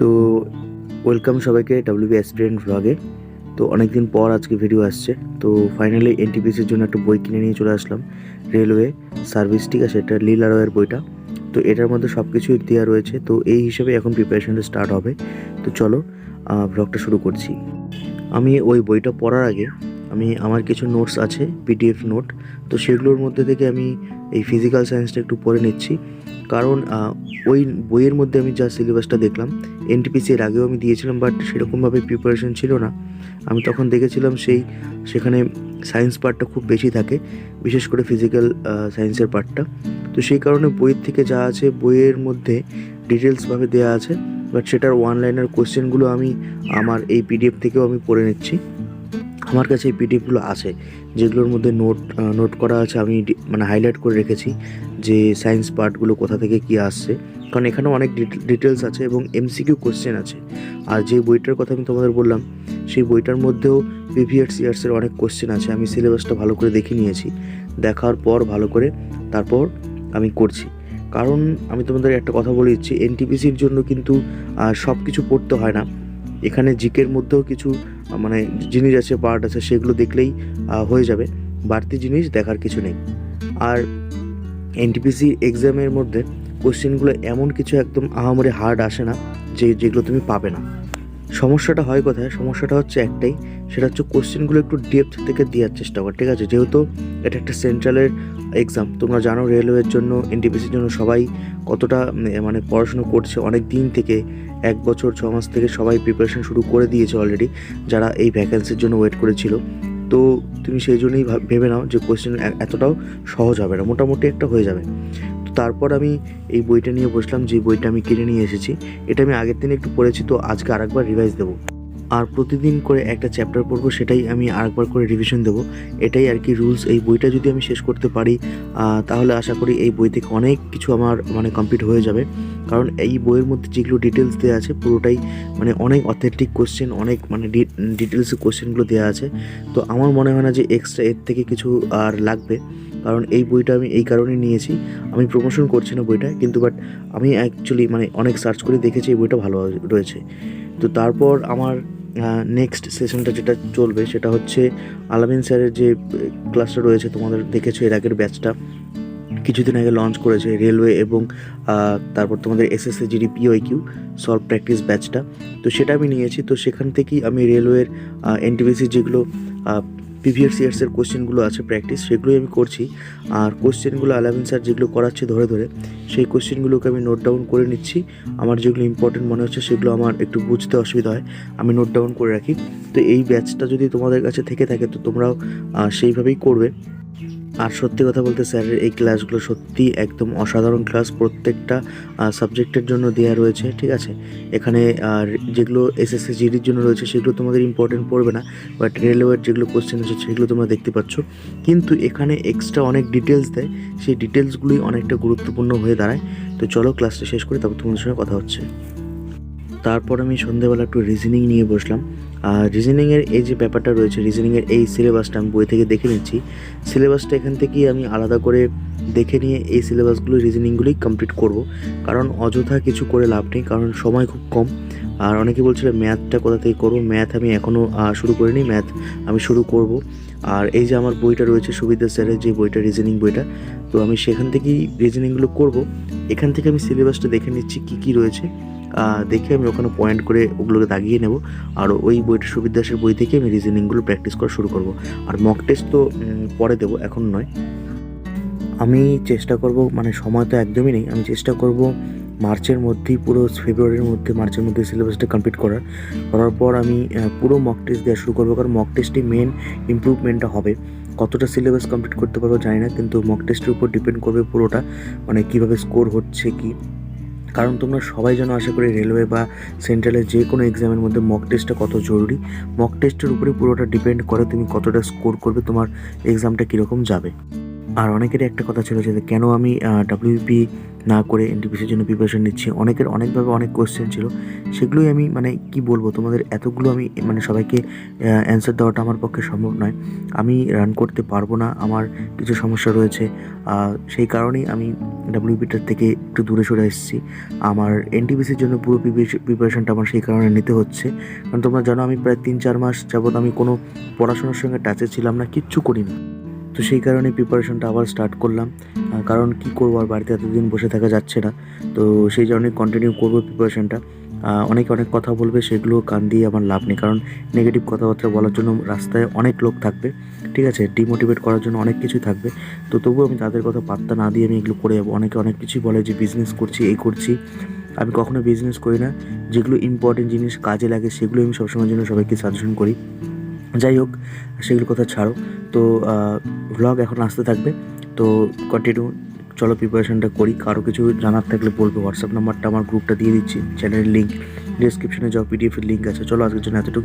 তো ওয়েলকাম সবাইকে WB aspirant ভ্লগে তো অনেক দিন পর আজকে ভিডিও আসছে। তো ফাইনালি এনটিপিসির জন্য একটা বই কিনে নিয়ে চলে আসলাম। রেলওয়ে সার্ভিস ঠিক আছে? এটা লীল আরোয়ের বইটা। তো এটার মধ্যে সব কিছুই দেওয়া রয়েছে। তো এই হিসেবে এখন প্রিপারেশনটা স্টার্ট হবে। তো চলো ভ্লগটা শুরু করছি। আমি ওই বইটা পড়ার আগে আমি আমার কিছু নোটস আছে পিডিএফ নোট তো সেগুলোর মধ্যে থেকে আমি এই ফিজিক্যাল সায়েন্সটা একটু পড়ে নিচ্ছি। কারণ ওই বইয়ের মধ্যে আমি যা সিলেবাসটা দেখলাম এনটিপিসি এর আগেও আমি দিয়েছিলাম বাট সেরকমভাবে প্রিপারেশন ছিল না। আমি তখন দেখেছিলাম সেই, সেখানে সায়েন্স পার্টটা খুব বেশি থাকে, বিশেষ করে ফিজিক্যাল সায়েন্সের পার্টটা তো সেই কারণে বইয়ের থেকে যা আছে, বইয়ের মধ্যে ডিটেলসভাবে দেওয়া আছে বাট সেটার ওয়ান লাইনার কোশ্চেনগুলো আমি আমার এই পিডিএফ থেকেও আমি পড়ে নিচ্ছি। আমার কাছে এই পিডিএফগুলো আছে, যেগুলোর মধ্যে নোট নোট করা আছে, আমি মানে হাইলাইট করে রেখেছি যে সায়েন্স পার্টগুলো কোথা থেকে কি আসছে। কারণ এখানেও অনেক ডিটেলস আছে এবং এমসিকিউ কোশ্চেন আছে। আর যে বইটার কথা আমি তোমাদের বললাম, সেই বইটার মধ্যেও প্রিভিয়াস ইয়ার্সের অনেক কোশ্চেন আছে, আমি সিলেবাসটা ভালো করে দেখে নিয়েছি। দেখার পর ভালো করে তারপর আমি করছি। কারণ আমি তোমাদের একটা কথা বলে দিচ্ছি, এনটিপিসির জন্য কিন্তু সব কিছু পড়তে হয় না। এখানে জিকের মধ্যেও কিছু মানে জিনিস আছে পার্ট আছে, সেগুলো দেখলেই হয়ে যাবে। বাড়তি জিনিস দেখার কিছু নেই। আর এনটিপিসি এক্সামের মধ্যে কোশ্চেনগুলো এমন কিছু একদম আহামরে হার্ড আসে না, যে, যেগুলো তুমি পাবে না। সমস্যাটা হয় কোথায়? সমস্যাটা হচ্ছে একটাই, সেটা হচ্ছে কোশ্চেনগুলো একটু ডেপথ থেকে দেওয়ার চেষ্টা কর, ঠিক আছে? যেহেতু এটা একটা সেন্ট্রালের এক্সাম তোমরা জানো রেলওয়ের জন্য এনটিপিসির জন্য সবাই কতটা মানে পড়াশুনো করছে অনেক দিন থেকে, এক বছর, ছ মাস থেকে সবাই প্রিপারেশন শুরু করে দিয়েছে অলরেডি যারা এই ভ্যাকেন্সির জন্য ওয়েট করেছিল। তো তুমি সেই জন্যই ভাব- নাও যে কোশ্চেন এতটাও সহজ হবে না, মোটামুটি একটা হয়ে যাবে। তারপর আমি এই বইটা নিয়ে বসলাম, যে বইটা আমি কিনে নিয়ে এসেছি, এটা আমি আগের দিন একটু পড়েছি, তো আজকে আরেকবার রিভাইজ দেবো। আর প্রতিদিন করে একটা চ্যাপ্টার পড়ব, সেটাই আমি আরেকবার করে রিভিশন দেবো। এটাই আর কি রুলস এই বইটা যদি আমি শেষ করতে পারি তাহলে আশা করি এই বই থেকে অনেক কিছু আমার মানে কমপ্লিট হয়ে যাবে। কারণ এই বইয়ের মধ্যে যেগুলো ডিটেলস দেওয়া আছে, পুরোটাই মানে অনেক অথেন্টিক কোশ্চেন অনেক মানে ডিটেলসের কোশ্চেনগুলো দেওয়া আছে। তো আমার মনে হয় না যে এক্সট্রা এর থেকে কিছু আর লাগবে। কারণ এই বইটা আমি এই কারণে নিয়েছি। আমি প্রমোশন করছি না বইটা, কিন্তু বাট আমি অ্যাকচুয়ালি মানে অনেক সার্চ করে দেখেছি এই বইটা ভালো রয়েছে। তো তারপর আমার নেক্সট সেশনটা যেটা চলবে সেটা হচ্ছে আলামিন স্যারের যে ক্লাসটা রয়েছে, তোমাদের দেখেছ এর আগের ব্যাচটা কিছুদিন আগে লঞ্চ করেছে রেলওয়ে এবং তারপর তোমাদের এসএসসি জিডি পিওই কিউ সলভ প্র্যাকটিস ব্যাচটা তো সেটা আমি নিয়েছি, তো সেখান থেকেই আমি রেলওয়ের এনটিভিসি যেগুলো প্রিভিয়াস ইয়ার্সের কোশ্চেনগুলো আছে প্র্যাকটিস সেগুলোই আমি করছি। আর কোশ্চেনগুলো আলামিন স্যার যেগুলো করাচ্ছে ধরে ধরে, সেই কোশ্চেনগুলোকে আমি নোট ডাউন করে নিচ্ছি। আমার যেগুলো ইম্পর্টেন্ট মনে হচ্ছে সেগুলো আমার একটু বুঝতে অসুবিধা হয়, আমি নোট ডাউন করে রাখি। তো এই ব্যাচটা যদি তোমাদের কাছে থেকে থাকে, তো তোমরাও সেইভাবেই করবে। আর সত্যি কথা বলতে স্যারের এই ক্লাসগুলো সত্যি একদম অসাধারণ ক্লাস। প্রত্যেকটা সাবজেক্টের জন্য দেওয়া রয়েছে, ঠিক আছে? এখানে আর যেগুলো এসএসসি জিডির জন্য রয়েছে, সেগুলো তোমাদের ইম্পর্টেন্ট পড়বে না বাট রেলওয়ের যেগুলো কোশ্চেন আছে সেগুলো তোমরা দেখতে পাচ্ছ। কিন্তু এখানে এক্সট্রা অনেক ডিটেলস দেয়, সেই ডিটেলসগুলোই অনেকটা গুরুত্বপূর্ণ হয়ে দাঁড়ায়। তো চলো ক্লাসটা শেষ করে তারপর তোমাদের সঙ্গে কথা হচ্ছে। তারপর আমি সন্ধ্যেবেলা একটু রিজনিং নিয়ে বসলাম। আর রিজনিংয়ের এই যে ব্যাপারটা রয়েছে রিজনিংয়ের এই সিলেবাসটা আমি বই থেকে দেখে নিচ্ছি। সিলেবাসটা এখান থেকেই আমি আলাদা করে দেখে নিয়ে এই সিলেবাসগুলো রিজনিংগুলোই কমপ্লিট করব। কারণ অযথা কিছু করে লাভ নেই, কারণ সময় খুব কম। আর অনেকে বলছিল, ম্যাথটা কোথা থেকে করব? ম্যাথ আমি এখনও শুরু করিনি, ম্যাথ আমি শুরু করব। আর এই যে আমার বইটা রয়েছে, সুবিধা স্যারের যে বইটা রিজনিং বইটা, তো আমি সেখান থেকেই রিজনিংগুলো করব। এখান থেকে আমি সিলেবাসটা দেখে নিচ্ছি, কী কী রয়েছে। দেখে আমি ওখানে পয়েন্ট করে ওগুলোকে দাগিয়ে নেব। আর ওই বইটা সুবিদাসের বই থেকে আমি রিজনিংগুলো প্র্যাকটিস করা শুরু করব। আর মক টেস্ট তো পরে দেবো, এখন নয়। আমি চেষ্টা করব মানে সময় তো একদমই নেই। আমি চেষ্টা করব মার্চের মধ্যেই, পুরো ফেব্রুয়ারির মধ্যে, মার্চের মধ্যে সিলেবাসটা কমপ্লিট করার। করার পর আমি পুরো মক টেস্ট দেওয়া শুরু করব। কারণ মক টেস্টই মেন ইমপ্রুভমেন্টটা হবে। কতটা সিলেবাস কমপ্লিট করতে পারব জানি না, কিন্তু মক টেস্টের উপর ডিপেন্ড করবে পুরোটা। মানে কীভাবে স্কোর হচ্ছে কি। কারণ তোমরা সবাই যেন আশা করি রেলওয়ে বা সেন্ট্রালের যে কোনো এক্সামের মধ্যে মক টেস্টটা কত জরুরি। মক টেস্টের উপরে পুরোটা ডিপেন্ড করে তুমি কতটা স্কোর করবে, তোমার এক্সামটা কীরকম যাবে। আর অনেকেরই একটা কথা ছিল যে কেন আমি ডাব্লিউপি না করে এনটিপিসির জন্য প্রিপারেশন নিচ্ছি? অনেকের অনেকভাবে অনেক কোয়েশ্চেন ছিল। সেগুলোই আমি মানে কি বলব? তোমাদের এতগুলো আমি মানে সবাইকে অ্যান্সার দেওয়াটা আমার পক্ষে সম্ভব নয়। আমি রান করতে পারব না, আমার কিছু সমস্যা রয়েছে। সেই কারণেই আমি ডাব্লিউপিটার থেকে একটু দূরে সরে এসেছি। আমার এনটিপিসির জন্য পুরো প্রিপারেশনটা আমার সেই কারণে নিতে হচ্ছে। কারণ তোমরা জানো, আমি প্রায় তিন চার মাস যাবৎ আমি কোনো পড়াশোনার সঙ্গে টাচে ছিলাম না, কিচ্ছু করিনি। তো সেই কারণে প্রিপারেশনটা আবার স্টার্ট করলাম। কারণ কি করব, আর বাড়িতে এতদিন বসে থাকা যাচ্ছে না। তো সেই জন্য কন্টিনিউ করব প্রিপারেশনটা অনেকে অনেক কথা বলবে, সেগুলো কান দিয়ে আমার লাভ নেই। কারণ নেগেটিভ কথাবার্তা বলার জন্য রাস্তায় অনেক লোক থাকবে, ঠিক আছে? ডিমোটিভেট করার জন্য অনেক কিছুই থাকবে। তো তবুও আমি তাদের কথা পাত্তা না দিয়ে আমি এগুলো করে যাব। অনেকে অনেক কিছুই বলে যে বিজনেস করছি, এই করছি। আমি কখনো বিজনেস করি না। যেগুলো ইম্পর্টেন্ট জিনিস কাজে লাগে সেগুলো আমি সবসময়ের জন্য সবাইকে সাজেশন করি। যাই হোক সেগুলো কথা ছাড়ো। তো ভ্লগ এখন আসতে থাকবে। তো কন্টিনিউ চলো প্রিপারেশনটা করি। কারও কিছু জানার থাকলে বলবে। হোয়াটসঅ্যাপ নাম্বারটা আমার গ্রুপটা দিয়ে দিচ্ছি। চ্যানেলের লিঙ্ক ডিসক্রিপশনে যাও পিডিএফের লিঙ্ক আছে। চলো আজকের জন্য এতটুকু